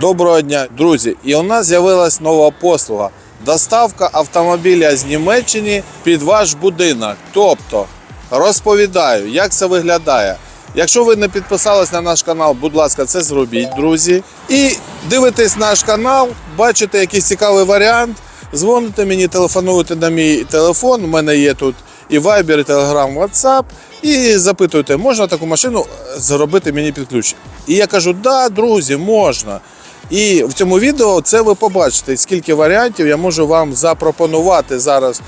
Доброго дня, друзі! І у нас з'явилась нова послуга. Доставка автомобіля з Німеччини під ваш будинок. Тобто, розповідаю, як це виглядає. Якщо ви не підписались на наш канал, будь ласка, це зробіть, друзі. І дивитесь наш канал, бачите якийсь цікавий варіант. Дзвоните мені, телефонуйте на мій телефон. У мене є тут і Viber, і Telegram, WhatsApp. І запитуйте, можна таку машину е, зробити мені під ключ? І я кажу, да, друзі, можна. І в цьому відео це ви побачите, скільки варіантів я можу вам запропонувати зараз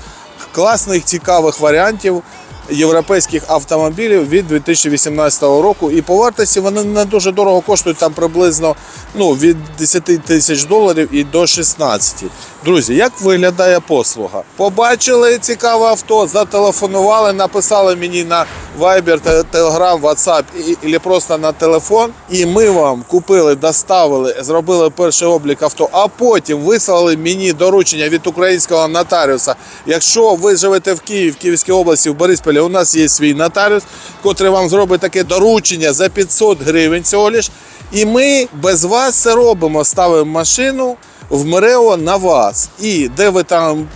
класних, цікавих варіантів європейських автомобілів від 2018 року. І по вартості вони не дуже дорого коштують там приблизно ну, від 10 тисяч доларів і до 16. Друзі, як виглядає послуга? Побачили цікаве авто, зателефонували, написали мені на Viber, Telegram, WhatsApp і, просто на телефон. І ми вам купили, доставили, зробили перший облік авто, а потім вислали мені доручення від українського нотаріуса. Якщо ви живете в Києві, в Київській області, в Борисполі, у нас є свій нотаріус, котрий вам зробить таке доручення за 500 гривень всього лиш. І ми без вас це робимо. Ставимо машину в МРЕО на вас. І де ви там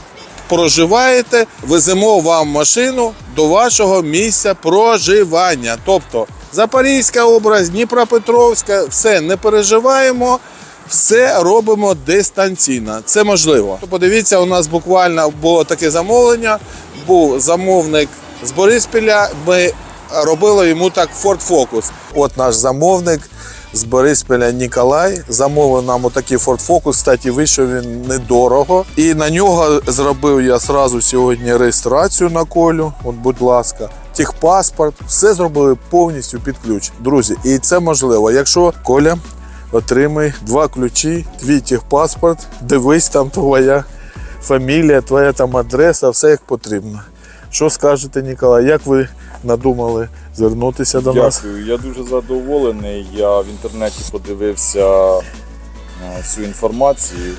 проживаєте, веземо вам машину до вашого місця проживання. Тобто Запорізька область, Дніпропетровська, все не переживаємо. Все робимо дистанційно. Це можливо. Подивіться, у нас буквально було таке замовлення. Був замовник з Борисполя. Ми робили йому так Ford Focus. От наш замовник з Борисполя Ніколай замовив нам отакий Ford Focus. Кстати, вийшов він недорого. І на нього зробив я сразу сьогодні реєстрацію на колю. От, будь ласка. Техпаспорт, все зробили повністю під ключ. Друзі, і це можливо. Якщо Коля отримай два ключі, твій техпаспорт, дивись, там твоя фамілія, твоя там адреса, все як потрібно. Що скажете, Ніколай? Як ви надумали звернутися до нас? Дякую, я дуже задоволений. Я в інтернеті подивився е, всю інформацію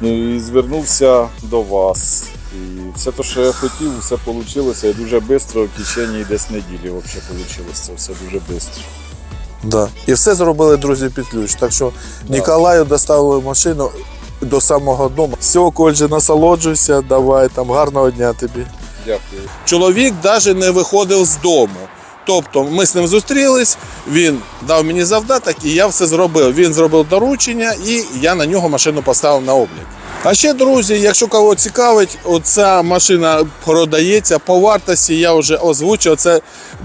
Ну, і звернувся до вас. І все те, що я хотів, все вийшло. І дуже швидко, в течение десь неділі взагалі вийшло. Це все дуже швидко. Да. І все зробили, друзі, під ключ. Так що Ніколаю доставили машину до самого дому. Все, Кольже, насолоджуйся, давай там гарного дня тобі. Дякую. Чоловік навіть не виходив з дому. Тобто ми з ним зустрілись, він дав мені завдаток, і я все зробив. Він зробив доручення, і я на нього машину поставив на облік. А ще, друзі, якщо кого цікавить, оця машина продається по вартості, я вже озвучив. Це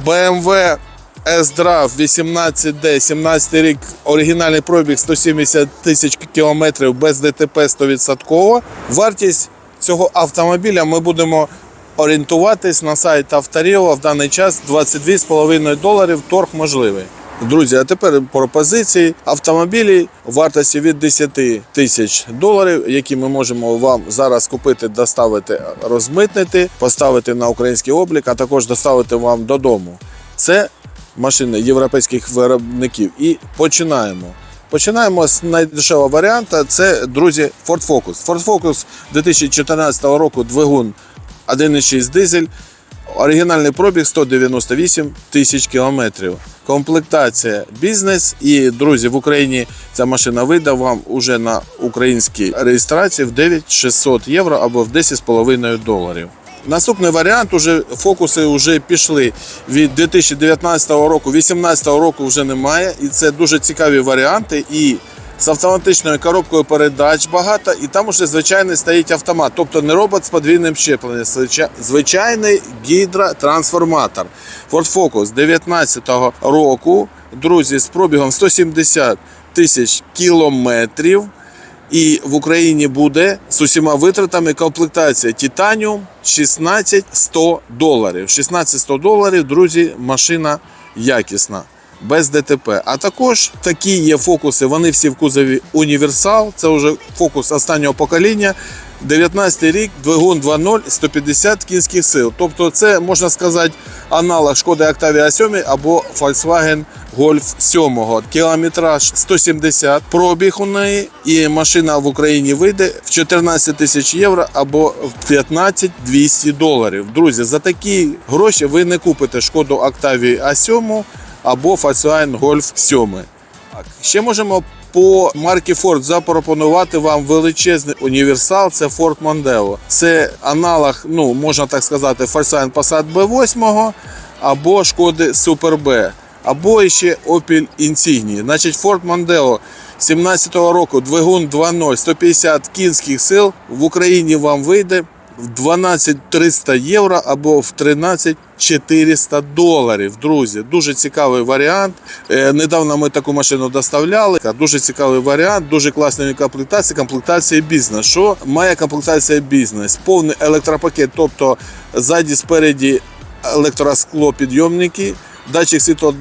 BMW S-Drive 18D, 17 рік, оригінальний пробіг 170 тисяч кілометрів без ДТП 100%. Вартість цього автомобіля ми будемо орієнтуватись на сайт Авторіо в даний час 22,5 доларів. Торг можливий. Друзі, а тепер пропозиції автомобілі вартості від 10 тисяч доларів, які ми можемо вам зараз купити, доставити, розмитнити, поставити на український облік, а також доставити вам додому. Це машини європейських виробників. І починаємо. Починаємо з найдешевого варіанта. Це, друзі, Ford Focus. Ford Focus 2014 року двигун 1,6 дизель. Оригінальний пробіг 198 тисяч кілометрів. Комплектація бізнес. І, друзі, в Україні ця машина вийде вам уже на українській реєстрації в 9600 євро або в 10,5 доларів. Наступний варіант уже фокуси вже пішли від 2019 року, 2018 року вже немає. І це дуже цікаві варіанти. І з автоматичною коробкою передач багато, і там уже звичайний стоїть автомат, тобто не робот з подвійним щепленням, звичайний гідротрансформатор. Ford Focus 2019 року, друзі, з пробігом 170 тисяч кілометрів. І в Україні буде з усіма витратами комплектація Титаніум 16-100 доларів. 16-100 доларів, друзі, машина якісна, без ДТП. А також такі є фокуси, вони всі в кузові універсал. Це вже фокус останнього покоління. 19 рік, двигун 2.0, 150 кінських сил. Тобто, це можна сказати аналог Шкоди Octavia 7 або Volkswagen Golf 7. Кілометраж 170 пробіг у неї, і машина в Україні вийде в 14 тисяч євро або в 15 200 доларів. Друзі, за такі гроші ви не купите Шкоду Octavia A7 або Volkswagen Golf 7. Так, ще можемо по марки Ford запропонувати вам величезний універсал. Це Ford Mondeo. Це аналог, ну можна так сказати, Volkswagen Passat B8 або Шкоди Super B, або ще Opel Insignia. Значить, Ford Mondeo 17-го року двигун 2.0, 150 кінських сил в Україні вам вийде в 12 300 євро або в 13 400 доларів. Друзі, дуже цікавий варіант. Е, недавно ми таку машину доставляли. Дуже цікавий варіант, дуже класна комплектація. Комплектація бізнес. Що має комплектація бізнес? Повний електропакет, тобто ззаді, спереді електросклопідйомники, датчик світло.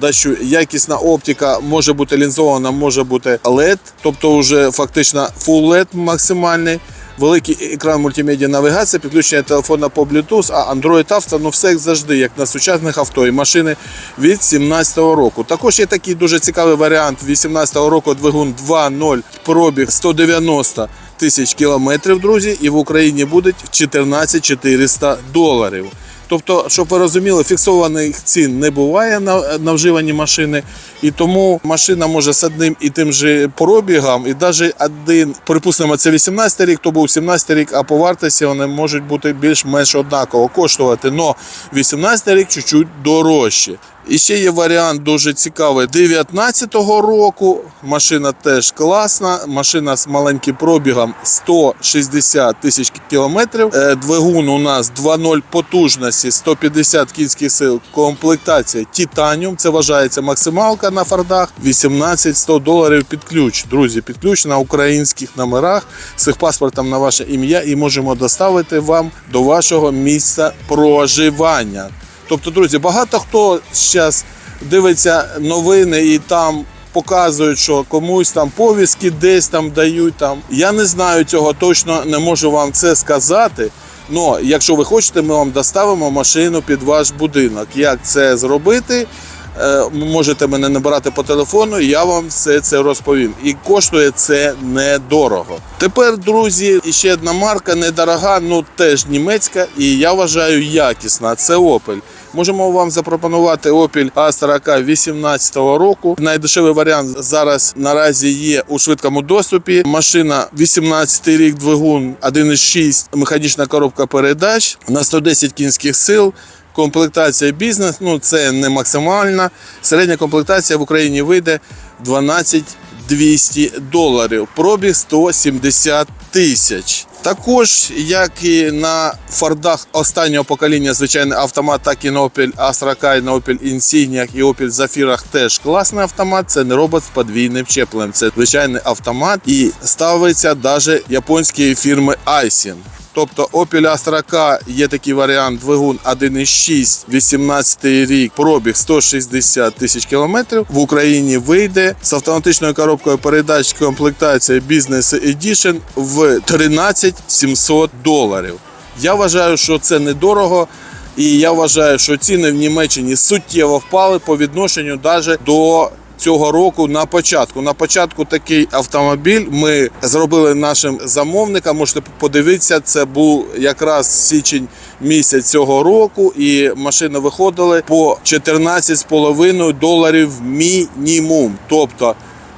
Дачу якісна оптика може бути лінзована, може бути LED, тобто вже фактично Full LED максимальний. Великий екран мультимедіа навігація, підключення телефона по Bluetooth, а Android Auto, ну все як завжди, як на сучасних авто і машини від 2017 року. Також є такий дуже цікавий варіант 2018 року двигун 2.0, пробіг 190 тисяч кілометрів, друзі, і в Україні буде 14 400 доларів. Тобто, щоб ви розуміли, фіксованих цін не буває на, на вживані машини, і тому машина може з одним і тим же пробігом, і навіть один, припустимо, це 18 рік, то був 17 рік, а по вартості вони можуть бути більш-менш однаково коштувати. Но 18 рік чуть-чуть дорожче. І ще є варіант дуже цікавий 19-го року. Машина теж класна. Машина з маленьким пробігом 160 тисяч кілометрів. Е, Двигун у нас 2.0 потужності, 150 кінських сил. Комплектація Титаніум. Це вважається максималка на фордах. 18-100 доларів під ключ. Друзі, під ключ на українських номерах з паспортом на ваше ім'я і можемо доставити вам до вашого місця проживання. Тобто, друзі, багато хто зараз дивиться новини і там показують, що комусь там повістки десь там дають. Там. Я не знаю цього, точно не можу вам це сказати. Но якщо ви хочете, ми вам доставимо машину під ваш будинок. Як це зробити? Е, Можете мене набирати по телефону, я вам все це розповім. І коштує це недорого. Тепер, друзі, ще одна марка недорога, ну теж німецька, і я вважаю якісна. Це Opel. Можемо вам запропонувати Opel A40 18 року. Найдешевий варіант зараз наразі є у швидкому доступі. Машина 18 рік, двигун 1,6, механічна коробка передач на 110 кінських сил. Комплектація бізнес, ну це не максимальна. Середня комплектація в Україні вийде 12 200 доларів. Пробіг 170 тисяч. Також, як і на Фордах останнього покоління, звичайний автомат, так і на Opel Astra Kai, на Opel Insignia і Opel Zafira теж класний автомат. Це не робот з подвійним чеплем. Це звичайний автомат і ставиться навіть японської фірми Aisin. Тобто Opel Astra K є такий варіант двигун 1.6, 18 рік, пробіг 160 тисяч кілометрів. В Україні вийде з автоматичною коробкою передач комплектація Business Edition в 13 700 доларів. Я вважаю, що це недорого. І я вважаю, що ціни в Німеччині суттєво впали по відношенню навіть до цього року на початку. На початку такий автомобіль ми зробили нашим замовникам. Можете подивитися, це був якраз січень місяць цього року, і машини виходили по 14,5 доларів мінімум. Тобто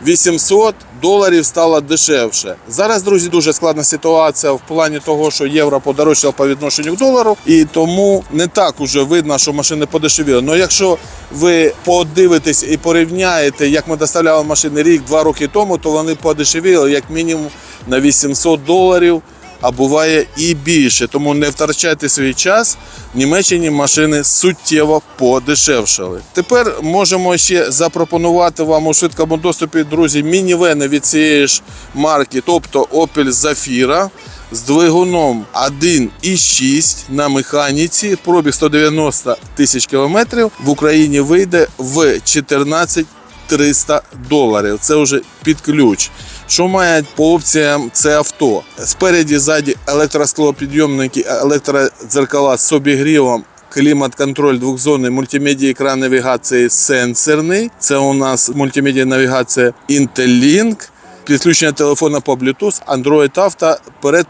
800 доларів стало дешевше. Зараз, друзі, дуже складна ситуація в плані того, що євро подорожчав по відношенню до долару, і тому не так уже видно, що машини подешевіли. Але якщо ви подивитесь і порівняєте, як ми доставляли машини рік-два роки тому, то вони подешевіли як мінімум на 800 доларів. А буває і більше, тому не втрачайте свій час. В Німеччині машини суттєво подешевшали. Тепер можемо ще запропонувати вам у швидкому доступі, друзі, мінівени від цієї ж марки, тобто Opel Zafira з двигуном 1,6 на механіці, пробіг 190 тисяч кілометрів. В Україні вийде в 14 300 доларів. Це вже під ключ. Що має по опціям це авто? Спереді, ззаді електросклопідйомники, електродзеркала з обігрівом. Клімат-контроль двохзонний, мультимедіа екран навігації сенсорний. Це у нас мультимедіа навігація Intellink. Підключення телефона по Bluetooth, Android Auto, перед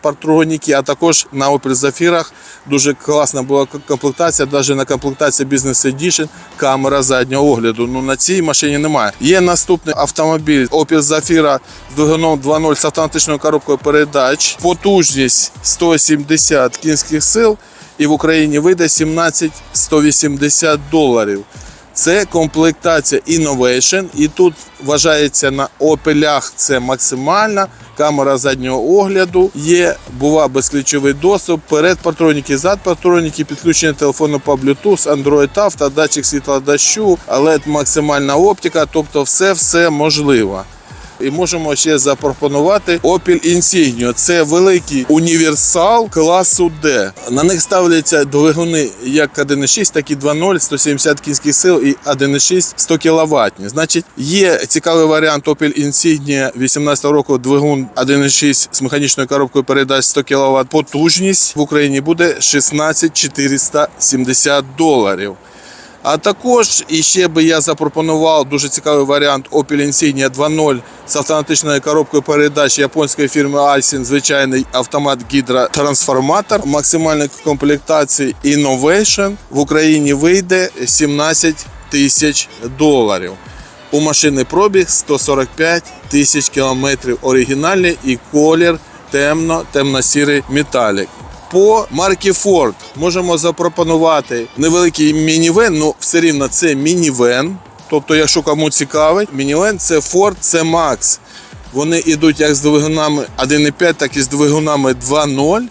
патроніки, а також на Opel Zafira дуже класна була комплектація, навіть на комплектації Business Edition, камера заднього огляду. Ну на цій машині немає. Є наступний автомобіль Opel Zafira з двигуном 2.0 з автоматичною коробкою передач, потужність 170 кінських сил і в Україні вийде 17 180 доларів. Це комплектація Innovation, і тут вважається на опелях це максимальна. Камера заднього огляду є, бува безключовий доступ, перед патроніки, зад патроніки, підключення телефону по Bluetooth, Android Auto, датчик світла дощу, LED максимальна оптика, тобто все все можливо. І можемо ще запропонувати Opel Insignia. Це великий універсал класу D. На них ставляться двигуни як 1.6, так і 2.0, 170 кінських сил і 1.6 100 кВт. Значить, є цікавий варіант Opel Insignia 18 року двигун 1.6 з механічною коробкою передач 100 кВт. Потужність в Україні буде 16 470 доларів. А також іще би я запропонував дуже цікавий варіант Opel Insignia 2.0 з автоматичною коробкою передач японської фірми Alsin, звичайний автомат гідротрансформатор максимальної комплектації Innovation в Україні вийде 17 тисяч доларів. У машини пробіг 145 тисяч кілометрів оригінальний і колір темно, темно-сірий металік. По марки Ford можемо запропонувати невеликий мінівен, ну все рівно це мінівен. Тобто, якщо кому цікавить, мінівен це Ford C-Max. Вони йдуть як з двигунами 1.5, так і з двигунами 2.0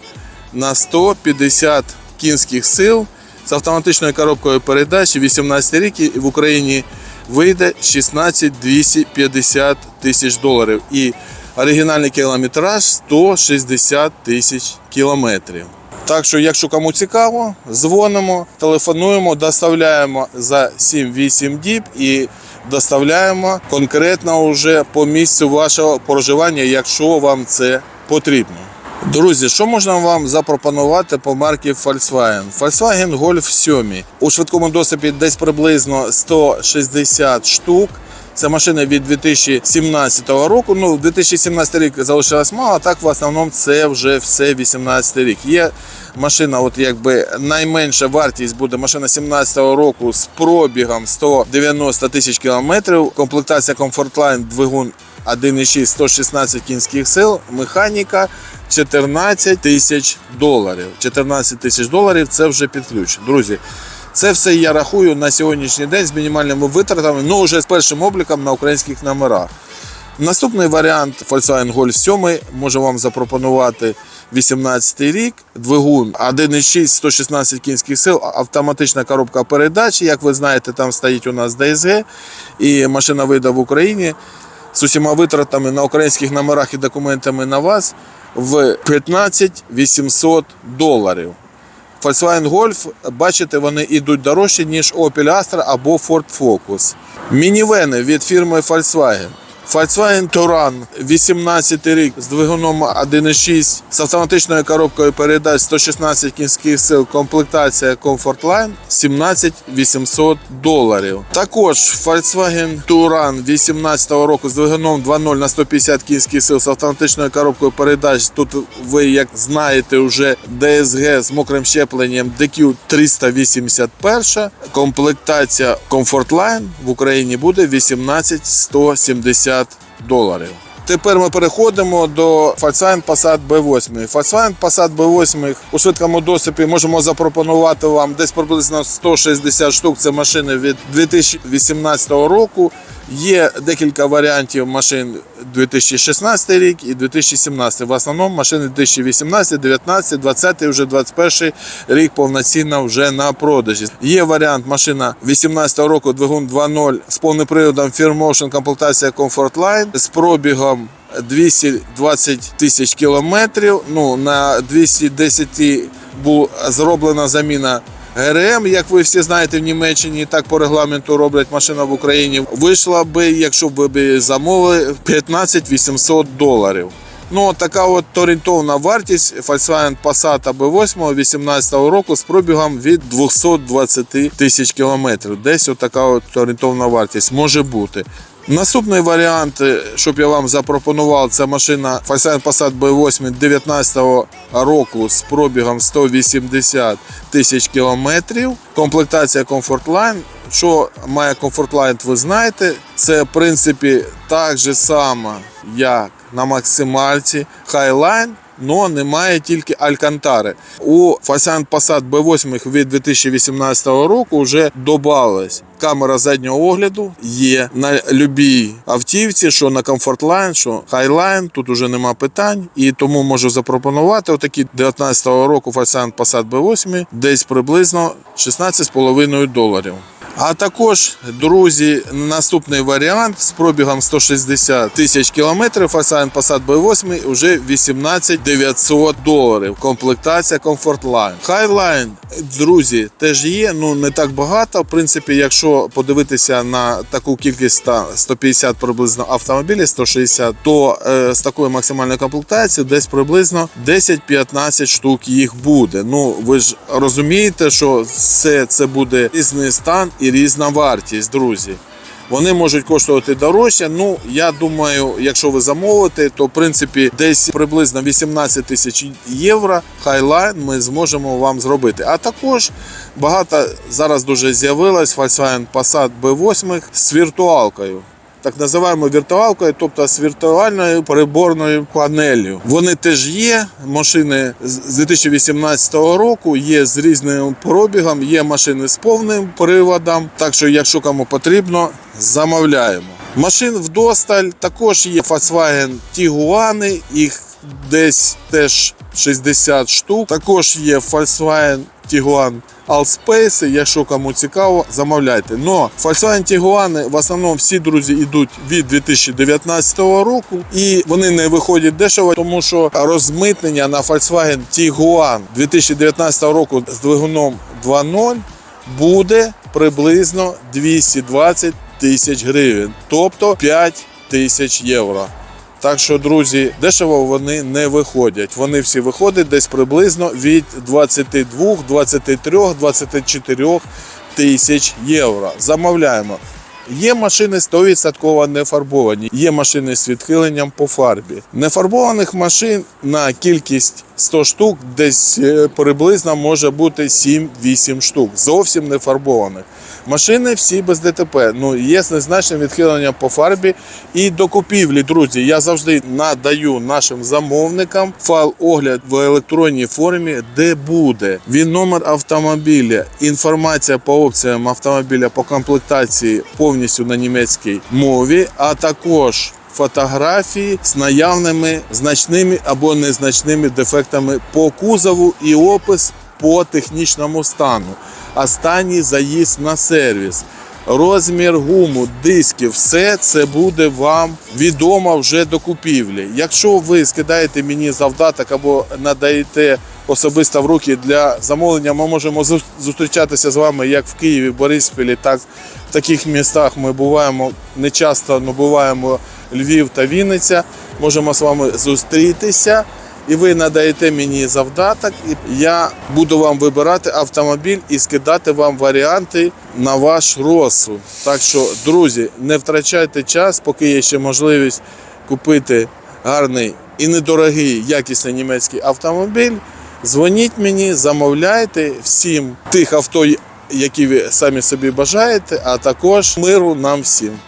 на 150 кінських сил з автоматичною коробкою передач 18 рік і в Україні вийде 16 250 тисяч доларів. І оригінальний кілометраж 160 тисяч кілометрів. Так що, якщо кому цікаво, дзвонимо, телефонуємо, доставляємо за 7-8 діб і доставляємо конкретно вже по місцю вашого проживання, якщо вам це потрібно. Друзі, що можна вам запропонувати по марці Volkswagen? Volkswagen Golf 7. У швидкому доступі десь приблизно 160 штук. Це машина від 2017 року. Ну, 2017 рік залишилось мало, а так в основному це вже все 18 рік. Є машина, от якби найменша вартість буде машина 17 року з пробігом 190 тисяч кілометрів. Комплектація Comfortline, двигун 1,6 116 кінських сил, механіка 14 тисяч доларів. 14 тисяч доларів це вже під ключ. Друзі, це все я рахую на сьогоднішній день з мінімальними витратами, ну вже з першим обліком на українських номерах. Наступний варіант Volkswagen Golf 7 може вам запропонувати 18 рік, двигун 1,6 116 кінських сил, автоматична коробка передач. Як ви знаєте, там стоїть у нас DSG, і машина вийде в Україні з усіма витратами на українських номерах і документами на вас в 15 800 доларів. Volkswagen Golf, бачите, вони йдуть дорожче, ніж Opel Astra або Ford Focus. Мінівени від фірми Volkswagen. Volkswagen Touran 18 рік з двигуном 1.6 з автоматичною коробкою передач 116 кінських сил, комплектація Comfortline 17 800 доларів. Також Volkswagen Touran 18 року з двигуном 2.0 на 150 кінських сил з автоматичною коробкою передач. Тут ви, як знаєте, вже DSG з мокрим щепленням DQ 381. Комплектація Comfortline в Україні буде 18 170 доларів. Тепер ми переходимо до Volkswagen Passat B8. Volkswagen Passat B8 у швидкому доступі можемо запропонувати вам десь приблизно 160 штук. Це машини від 2018 року. Є декілька варіантів машин 2016 рік і 2017. В основному машини 2018, 19, 20 і вже 21 рік повноцінно вже на продажі. Є варіант машина 18 року двигун 2.0 з повним приводом Fair Motion комплектація Comfort Line з пробігом 220 тисяч кілометрів. Ну, на 210 була зроблена заміна ГРМ, як ви всі знаєте, в Німеччині так по регламенту роблять машина в Україні. Вийшла би, якщо б ви замовили, 15 800 доларів. Ну, така от орієнтовна вартість Volkswagen Passat B8 18 року з пробігом від 220 тисяч кілометрів. Десь от така от орієнтовна вартість може бути. Наступний варіант, е, щоб я вам запропонував, це машина Volkswagen Passat B8 19 року з пробігом 180 тисяч кілометрів. Комплектація Comfortline. Що має Comfortline, ви знаєте, це в принципі так же само, як на максимальці Highline, але немає тільки Алькантари. У Volkswagen Passat B8 від 2018 року вже додавалась камера заднього огляду. Є на любій автівці, що на Comfortline, що Highline, тут уже нема питань. І тому можу запропонувати отакі 19 року Volkswagen Passat B8 десь приблизно 16,5 доларів. А також, друзі, наступний варіант з пробігом 160 тисяч кілометрів Volkswagen Passat B8 вже 18 900 доларів. Комплектація Comfortline. Highline, друзі, теж є, ну не так багато. В принципі, якщо подивитися на таку кількість та 150 приблизно автомобілів, 160, то е, з такою максимальною комплектацією десь приблизно 10-15 штук їх буде. Ну ви ж розумієте, що все це буде різний стан і різна вартість, друзі. Вони можуть коштувати дорожче. Ну я думаю, якщо ви замовите, то в принципі десь приблизно 18 тисяч євро хайлайн ми зможемо вам зробити. А також багато зараз дуже з'явилось Volkswagen Passat B8 з віртуалкою. Так називаємо віртуалкою, тобто з віртуальною переборною панелью. Вони теж є. Машини з 2018 року, є з різним пробігом, є машини з повним приводом. Так що, якщо кому потрібно, замовляємо. Машин вдосталь також є Volkswagen Tiguan, їх десь теж 60 штук. Також є Volkswagen Tiguan Allspace, якщо кому цікаво, замовляйте. Но Volkswagen Tiguan в основному всі друзі йдуть від 2019 року і вони не виходять дешево, тому що розмитнення на Volkswagen Tiguan 2019 року з двигуном 2.0 буде приблизно 220 тисяч гривень, тобто 5 тисяч євро. Так що, друзі, дешево вони не виходять. Вони всі виходять десь приблизно від 22, 23, 24 тисяч євро. Замовляємо. Є машини 100% не фарбовані, є машини з відхиленням по фарбі. Нефарбованих машин на кількість 100 штук десь е, приблизно може бути 7-8 штук. Зовсім не фарбованих. Машини всі без ДТП. Ну є незначне відхилення по фарбі. І до купівлі, друзі, я завжди надаю нашим замовникам файл огляд в електронній формі, де буде він номер автомобіля, інформація по опціям автомобіля по комплектації повністю на німецькій мові, а також фотографії з наявними значними або незначними дефектами по кузову і опис по технічному стану. Останній заїзд на сервіс. Розмір гуму, дисків, все це буде вам відомо вже до купівлі. Якщо ви скидаєте мені завдаток або надаєте особисто в руки для замовлення, ми можемо зустрічатися з вами як в Києві, Борисполі, так в таких містах ми буваємо не часто, але буваємо Львів та Вінниця. Можемо з вами зустрітися. І ви надаєте мені завдаток, і я буду вам вибирати автомобіль і скидати вам варіанти на ваш розсуд. Так що, друзі, не втрачайте час, поки є ще можливість купити гарний і недорогий якісний німецький автомобіль. Дзвоніть мені, замовляйте всім тих авто, які ви самі собі бажаєте, а також миру нам всім.